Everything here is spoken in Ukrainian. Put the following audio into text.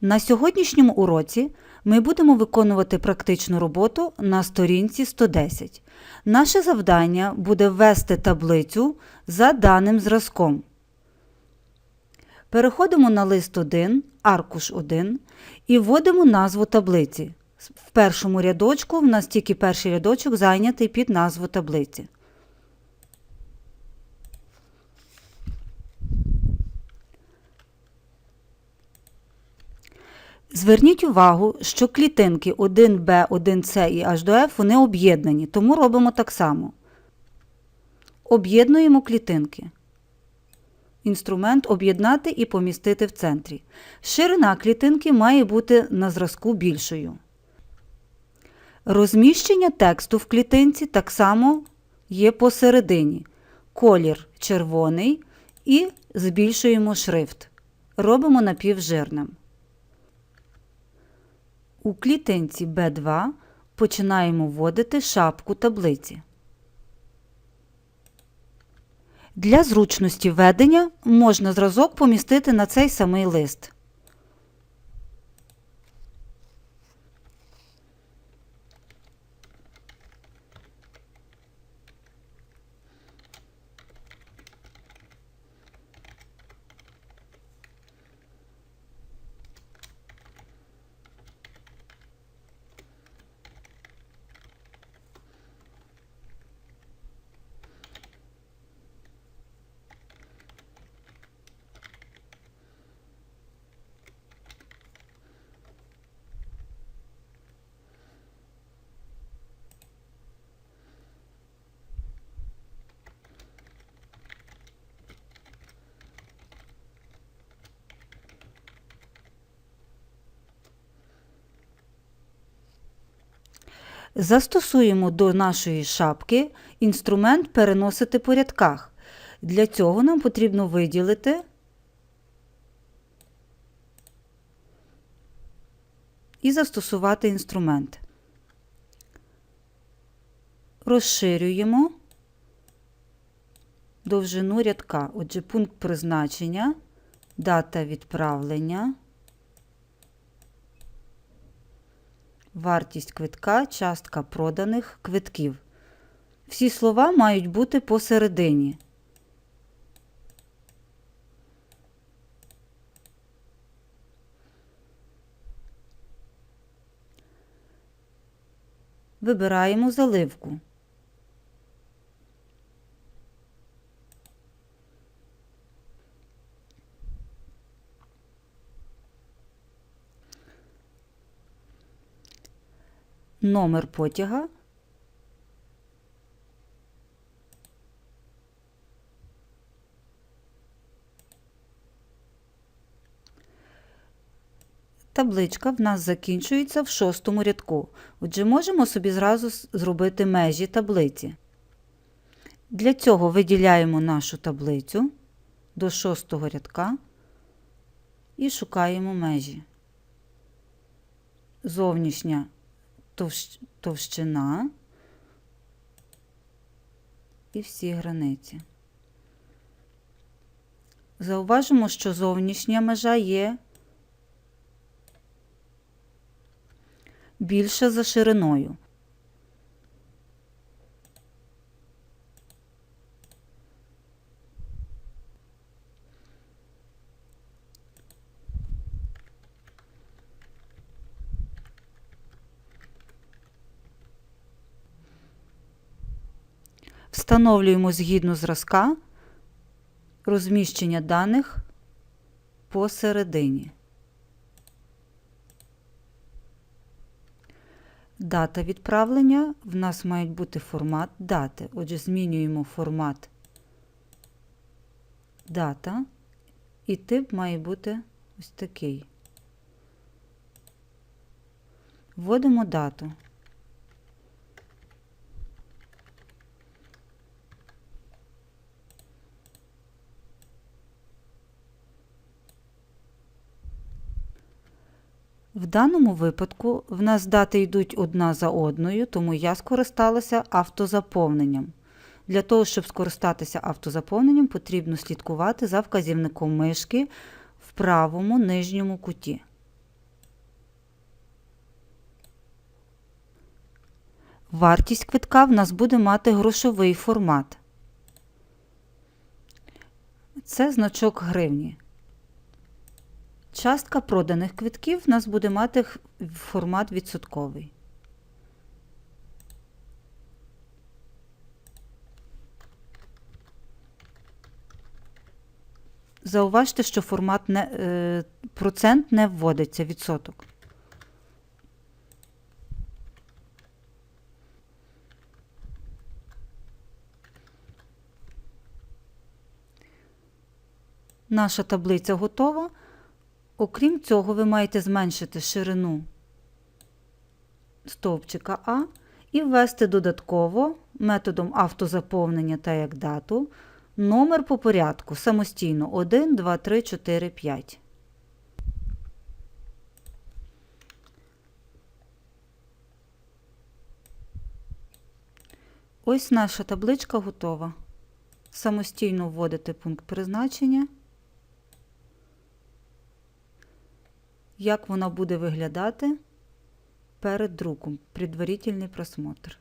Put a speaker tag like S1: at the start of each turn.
S1: На сьогоднішньому уроці ми будемо виконувати практичну роботу на сторінці 110. Наше завдання буде ввести таблицю за даним зразком. Переходимо на лист 1, аркуш 1 і вводимо назву таблиці. В першому рядочку в нас тільки перший рядочок зайнятий під назву таблиці. Зверніть увагу, що клітинки 1b, 1c і аж до F вони об'єднані, тому робимо так само. Об'єднуємо клітинки. Інструмент об'єднати і помістити в центрі. Ширина клітинки має бути на зразку більшою. Розміщення тексту в клітинці так само є посередині. Колір червоний і збільшуємо шрифт. Робимо напівжирним. У клітинці B2 починаємо вводити шапку таблиці. Для зручності ведення можна зразок помістити на цей самий лист. Застосуємо до нашої шапки інструмент переносити по рядках. Для цього нам потрібно виділити і застосувати інструмент. Розширюємо довжину рядка. Отже, пункт призначення, дата відправлення. Вартість квитка, частка проданих квитків. Всі слова мають бути посередині. Вибираємо заливку. Номер потяга. Табличка в нас закінчується в шостому рядку. Отже, можемо собі зразу зробити межі таблиці. Для цього виділяємо нашу таблицю до шостого рядка і шукаємо межі. Зовнішня товщ... товщина і всі границі. Зауважимо, що зовнішня межа є більша за шириною. Встановлюємо згідно зразка розміщення даних посередині. Дата відправлення в нас має бути формат дати. Отже, змінюємо формат дата, і тип має бути ось такий. Вводимо дату. В даному випадку в нас дати йдуть одна за одною, тому я скористалася автозаповненням. Для того, щоб скористатися автозаповненням, потрібно слідкувати за вказівником мишки в правому нижньому куті. Вартість квитка в нас буде мати грошовий формат. Це значок гривні. Частка проданих квитків в нас буде мати формат відсотковий. Зауважте, що формат не, е, процент не вводиться відсоток. Наша таблиця готова. Окрім цього, ви маєте зменшити ширину стовпчика А і ввести додатково методом автозаповнення та як дату номер по порядку самостійно 1, 2, 3, 4, 5. Ось наша табличка готова. Самостійно вводите пункт призначення. Як вона буде виглядати перед друком. Предварительний просмотр.